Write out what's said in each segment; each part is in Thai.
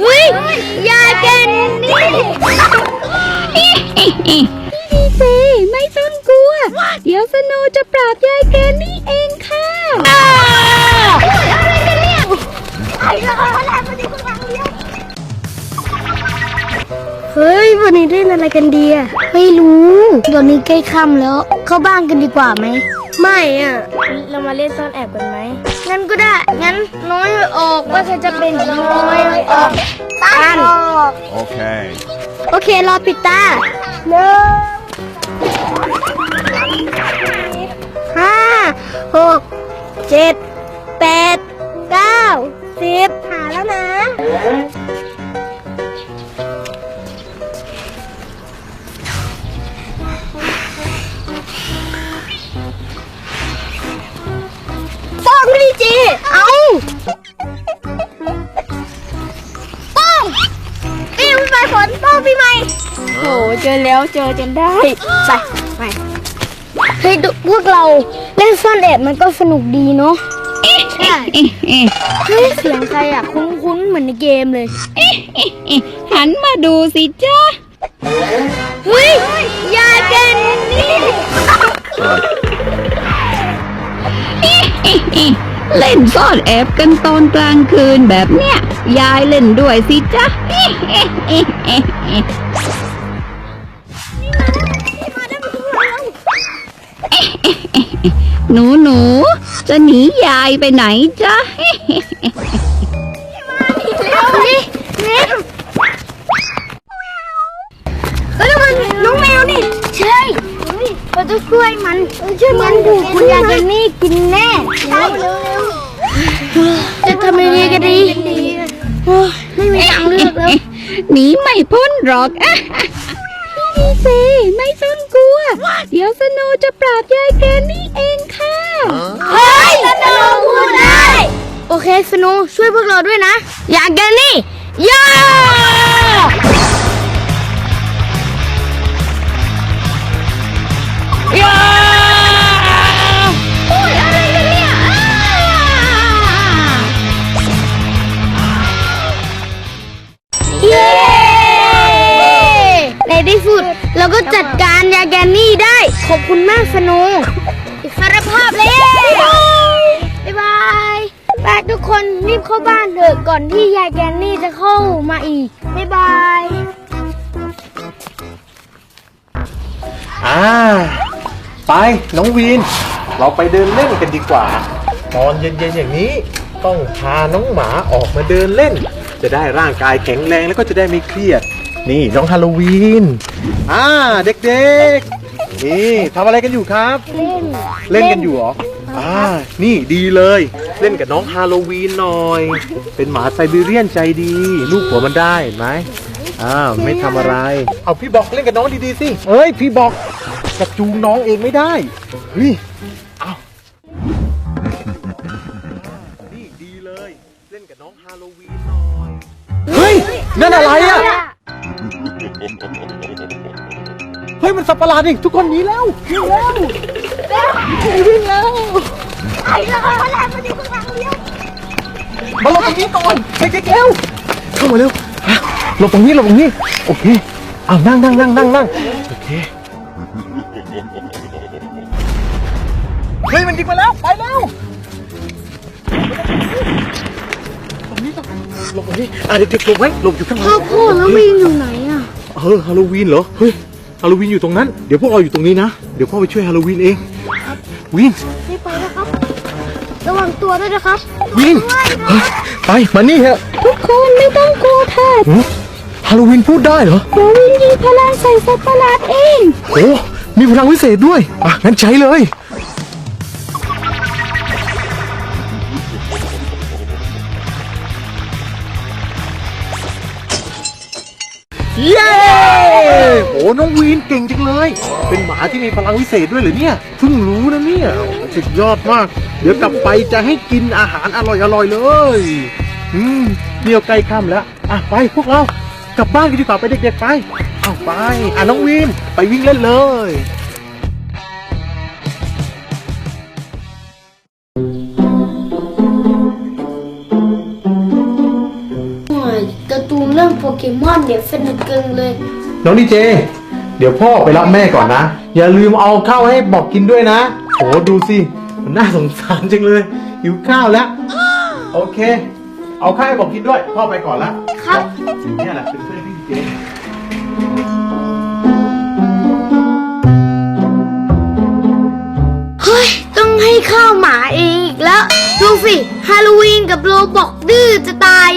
เฮ้ยยายแกนี่ดีเซไม่ต้องกลัว เดี๋ยวสโนว์จะปราบยายแกนี่เองค่ะอะไรกันเนี่ยเฮ้ย วันนี้เล่นอะไรกันดีอะไม่รู้ตอนนี้ใกล้ค่ำแล้ว เข้าบ้านกันดีกว่าไหม ไม่อะเรามาเล่นซ่อนแอบกันไหม งั้นก็ได้ งั้นน้อยออกว่าเธอจะเป็นน้อยออกตัน Okay. โอเค รอปิดตาหนึ่งห้าหกเจ็ดแปดเก้าสิบหาแล้วนะ อแล้วเจอจนได้ไปไปเฮ้ยดูพวกเราเล่นซ่อนแอบมันก็สนุกดีเนาะใช่เฮ้ยเสียงใครอะคุ้นๆเหมือนในเกมเลย หันมาดูสิจ้าเฮ้ยยายแกนี่เล่นซ่อนแอบกันตอนกลางคืนแบบเนี้ย ยายเล่นด้วยสิจ้า หนูหนูจะหนียายไปไหนจ้าเฮ้ยนี่เฮ้ยมันน้องแมวนี่ ใช่เราจะช่วยมันช่วยมันถูกคุณยายแกนี่กินแน่จะทำยังไงกันดีโอ้ยไม่มีทางเลือกแล้วหนีไม่พ้นหรอกอะดีเซไม่ต้องกลัว เดี๋ยวสโนว์จะปราบยายแกนี่เองค่ะ เฮ้ยสโนว์พูดได้ โอเคสโนว์ช่วยพวกเราด้วยนะอยากกันนี่ย่าย่ ก็จัดการยาแกนนี่ได้ ขอบคุณมากสนว์อิสรภาพแล้วบ๊ายบายไปทุกคนรีบเข้าบ้านเถอะก่อนที่ยายแกนนี่จะเข้ามาอีกบ๊ายบายอ่าไปน้องวีน เราไปเดินเล่นกันดีกว่า ตอนเย็นๆอย่างนี้ ต้องพาน้องหมาออกมาเดินเล่น จะได้ร่างกายแข็งแรงแล้วก็จะได้ไม่เครียด นี่น้องฮาโลวีน อ่าเด็กๆ นี่ทำอะไรกันอยู่ครับ เล่น เล่นกันอยู่เหรอ อ่า นี่ดีเลย เล่นกับน้องฮาโลวีนหน่อย เป็นหมาไซบีเรียนใจดี ลูกหัวมันได้เห็นไหมอ้าวไม่ทำอะไร เอาพี่บอกเล่นกับน้องดีๆสิ เอ้ยพี่บอกจะจูงน้องเองไม่ได้เฮ้ยเอานี่ดีเลย เล่นกับน้องฮาโลวีนหน่อย เฮ้ยนั่นอะไรอะ ฮ้ยมันสับประหลาดอีกทุกคนหนีแล้วหนีแล้ววิ่งแล้วมาหลบตรงนี้ก่อนเด็กๆเร็วเข้ามาเร็วฮะหลบตรงนี้หลบตรงนี้โอเคเอานั่งนั่งนั่งนั่งนั่งโอเคเฮ้ยมันยิงมาแล้วไปแล้วตรงนี้ก่อนหลบตรงนี้อะเด็กๆหลบไว้หลบอยู่ข้างหลังพ่อพ่อแล้ววีนอยู่ไหนอะเออฮาโลวีนเหรอเฮ้ย ฮาโลวีนอยู่ตรงนั้น เดี๋ยวพวกเราอยู่ตรงนี้นะ เดี๋ยวพ่อไปช่วยฮาโลวีนเอง วินไม่ไปนะครับ ระวังตัวด้วยนะครับวินเฮ้ยไป มานี่เถอะทุกคนไม่ต้องกลัวค่ะหึฮาโลวีนพูดได้เหรอ เดี๋ยววินยิงพลังใส่สัตว์ประหลาดเอง โอ้มีพลังวิเศษด้วย อะ งั้นใช้เลย เย้โอ้น้องวีนเก่งจังเลย เป็นหมาที่มีพลังวิเศษด้วยเหรอเนี่ยเพิ่งรู้นะเนี่ยสุดยอดมาก เดี๋ยวกลับไปจะให้กินอาหารอร่อยๆเลย อืมเดี๋ยวใกล้ค่ำแล้วอะไปพวกเรากลับบ้านกันดีกว่าไปเด็กๆไปเอาไปอะน้องวีนไปวิ่งเล่นเลยอยการ์ตูนเรื่องโปเกมอนเนี่ยสนุกเกินเลย น้องดีเจ เดี๋ยวพ่อไปรับแม่ก่อนนะ อย่าลืมเอาข้าวให้บอกกินด้วยนะโหดูสิมันน่าสงสารจังเลยหิวข้าวแล้ว โอเค เอาข้าวให้บอกกินด้วย พ่อไปก่อนละครับอยู่เนี่ยแหละเป็นเพื่อนพี่ดีเจเฮ้ย ต้องให้ข้าวหมาเองอีกแล้ว ดูสิฮาโลวีนกับโรบอกดื้อจะตาย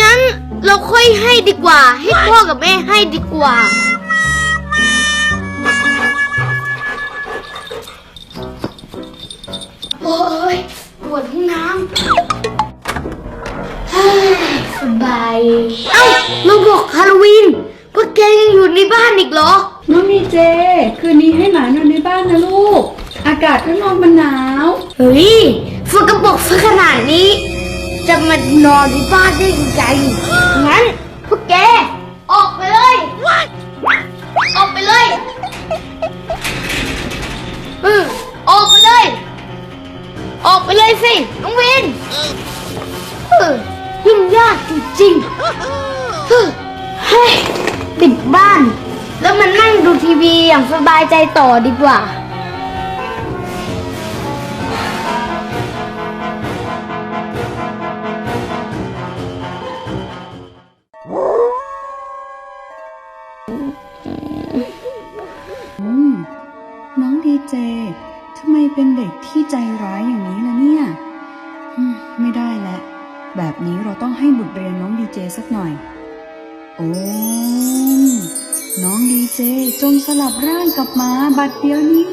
งั้น เราค่อยให้ดีกว่า ให้พ่อกับแม่ให้ดีกว่า โอ้ยปวดห้องน้ำเฮ้ยสบาย เอ้าเราบอกฮาโลวีนพวกแกยังอยู่ในบ้านอีกเหรอ น้องดีเจ คืนนี้ให้หมานอนในบ้านนะลูก อากาศข้างนอกมันหนาว เฮ้ยฝนกระบอกซะขนาดนี้ จะมานอนที่บ้านได้ยังไงงั้นพวกแกออกไปเลย ออกไปเลยอืมออกไปเลย ออกไปเลยสิน้องวินเออยุ่งยากจริงๆเฮ้ยเฮ้ยปิดบ้าน แล้วมันนั่งดูทีวีอย่างสบายใจต่อดีกว่า เป็นเด็กที่ใจร้ายอย่างนี้ละเนี่ยไม่ได้แล้วแบบนี้เราต้องให้บทเรียนน้องดีเจสักหน่อย โอ้น้องดีเจจงสลับร่างกับหมาบัดเดียวนี้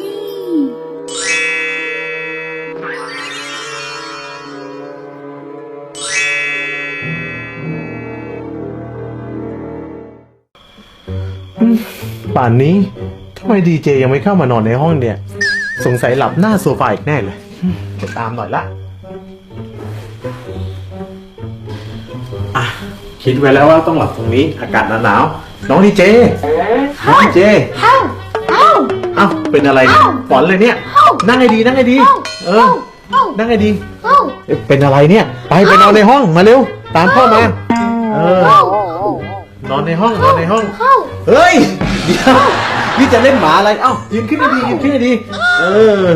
ป่านนี้ทำไมดีเจยังไม่เข้ามานอนในห้องเนี่ย สงสัยหลับหน้าโซฟาอีกแน่เลยเดี๋ยวตามหน่อยละอะคิดไว้แล้วว่าต้องหลับตรงนี้ อากาศหนาวๆน้องดีเจน้องดีเจเอ้าเอ้าเอ้าเป็นอะไรเนี่ยฝันเลยเนี่ยเอ้านั่งให้ดีนั่งให้ดี เออเอ้านั่งให้ดีเอ้าเอ๊ะเป็นอะไรเนี่ย ไปไปนอนในห้องมาเร็ว ตามพ่อมา เออเอ้านอนในห้องนอนในห้องเอ้าเฮ้ยเดี๋ยว นี่จะเล่นหมาอะไร เอ้ายืนขึ้นให้ดียืนขึ้นให้ดี เออ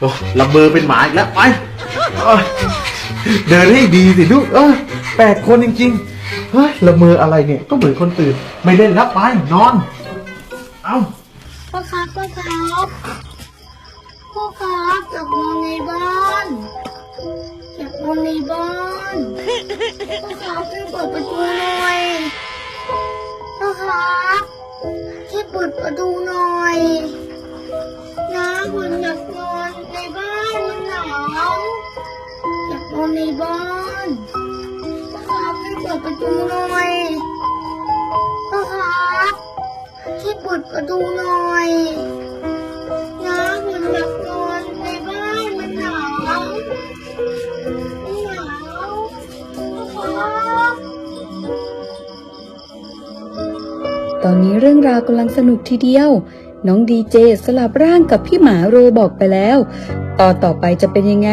โอ้ละเมอเป็นหมาอีกแล้วไปเอ้ยเดินให้ดีสิลูกเออแปลกคนจริงๆเฮ้ยละเมออะไรเนี่ยก็เหมือนคนตื่น ไม่เล่นแล้วไปนอน เอ้าพ่อครับพ่อครับพ่อครับอยากนอนในบ้านอยากนอนในบ้านพ่อครับช่วยเปิดประตูหน่อย ครับช่วยเปิดประตูหน่อย นะผมอยากนอนในบ้านมันหนาวอยากนอนในบ้านครับช่วยเปิดประตูหน่อยพ่อครับช่วยเปิดประตูหน่อยนะผมอยาก ตอนนี้เรื่องราวกำลังสนุกทีเดียว น้องดีเจสลับร่างกับพี่หมาโรบอกไปแล้ว ตอนต่อไปจะเป็นยังไง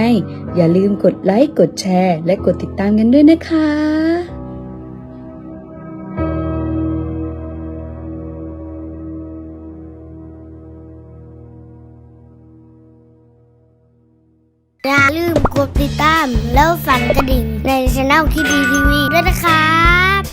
อย่าลืมกดไลค์ กดแชร์ และกดติดตามกันด้วยนะคะอย่าลืมกดติดตามแล้วสั่นกระดิ่งในช่องที่ดีทีวีด้วยนะคะ